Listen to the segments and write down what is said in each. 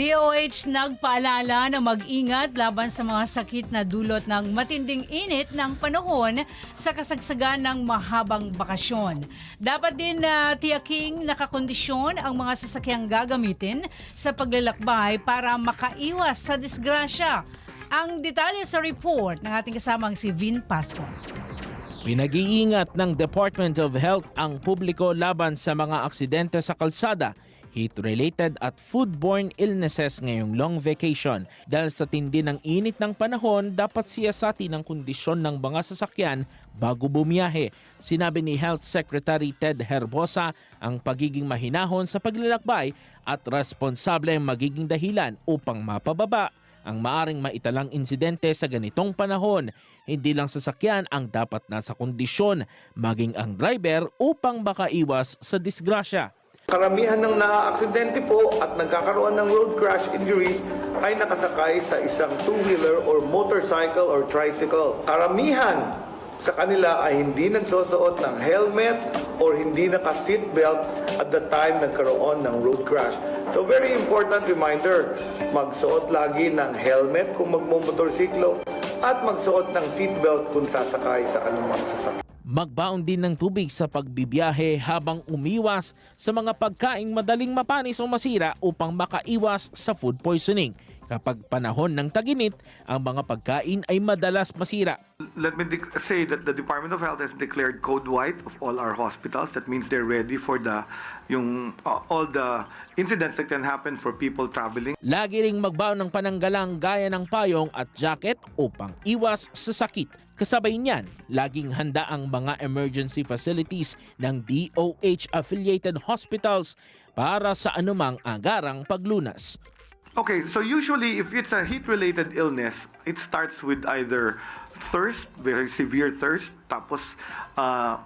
DOH nagpaalala na mag-ingat laban sa mga sakit na dulot ng matinding init ng panahon sa kasagsagan ng mahabang bakasyon. Dapat din na tiyaking nakakondisyon ang mga sasakyang gagamitin sa paglalakbay para makaiwas sa disgrasya. Ang detalye sa report ng ating kasamang si Vin Pasco. Pinag-iingat ng Department of Health ang publiko laban sa mga aksidente sa kalsada, heat-related at foodborne illnesses ngayong long vacation. Dahil sa tindi ng init ng panahon, dapat siyasati ng kondisyon ng mga sasakyan bago bumiyahe. Sinabi ni Health Secretary Ted Herbosa ang pagiging mahinahon sa paglalakbay at responsable ang magiging dahilan upang mapababa ang maaring maitalang insidente sa ganitong panahon. Hindi lang sasakyan ang dapat nasa kondisyon, maging ang driver upang makaiwas sa disgrasya. Karamihan ng naaaksidente po at nagkakaroon ng road crash injuries ay nakasakay sa isang two-wheeler or motorcycle or tricycle. Karamihan sa kanila ay hindi nagsusuot ng helmet or hindi naka-seatbelt at the time nagkaroon ng road crash. So very important reminder, magsuot lagi ng helmet kung magmumotorsiklo at magsuot ng seatbelt kung sasakay sa anumang sasakyan. Magbaon din ng tubig sa pagbibiyahe habang umiwas sa mga pagkaing madaling mapanis o masira upang makaiwas sa food poisoning. Kapag panahon ng taginit, ang mga pagkain ay madalas masira. Let me say that the Department of Health has declared code white of all our hospitals. That means they're ready for the yung uh, all the incidents that can happen for people traveling. Lagi ring magbaon ng pananggalang gaya ng payong at jacket upang iwas sa sakit. Kasabay niyan, laging handa ang mga emergency facilities ng DOH-affiliated hospitals para sa anumang agarang paglunas. Okay, so usually if it's a heat-related illness, it starts with either thirst, very severe thirst, tapos uh,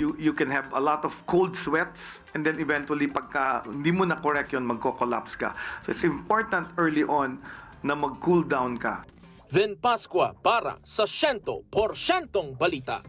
you you can have a lot of cold sweats and then eventually pagka hindi mo na correct yun magko-collapse ka. So it's important early on na mag-cool down ka. Then Pasqua para sa 100% balita.